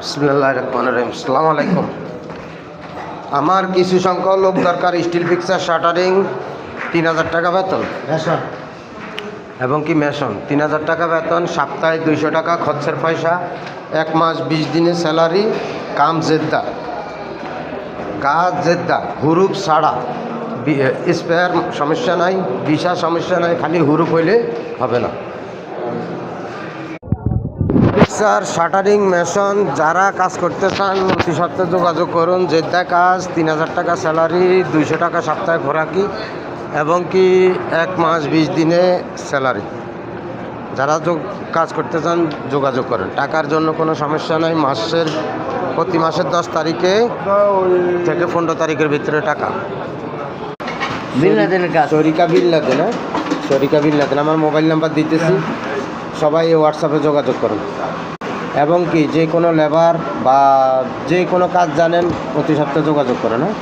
বিসমিল্লাহ রহমান রহিম। সালাম আলাইকুম। আমার কিছু সংখ্যক লোক দরকার স্টিল ফিক্সার শাটারিং তিন হাজার টাকা বেতন। এবং কি মেশন তিন হাজার টাকা বেতন সপ্তাহে দুইশো টাকা খরচের পয়সা এক মাস বিশ দিনের স্যালারি কাম জেদ্দা। কাজ জেদ্দা হুরুপ ছাড়া। স্পেয়ার সমস্যা নাই ভিসা সমস্যা নাই খালি হুরুপ হইলে হবে না। ফিক্সার শাটারিং মেশন যারা কাজ করতে চান অতি সত্ত্বে যোগাযোগ করুন। জেদ্দা কাজ তিন হাজার টাকা স্যালারি দুইশো টাকা সপ্তাহে খোরাকি এবং কি এক মাস বিশ দিনে স্যালারি। যারা যোগ- কাজ করতে চান যোগাযোগ করেন। টাকার জন্য কোনো সমস্যা নাই মাসের প্রতি মাসের দশ তারিখে থেকে পনেরো তারিখের ভিতরে টাকা। বিল্লাদিনের কাজ। শরিকা বিল্লাদেন হ্যাঁ? শরিকা বিল্লাদেন আমার মোবাইল নাম্বার দিতেছি। সবাই হোয়াটসঅ্যাপে যোগাযোগ করুন। এবং কি, যে কোনো লেবার বা যে কোনো কাজ জানেন, প্রতি সপ্তাহে যোগাযোগ করেন হ্যাঁ?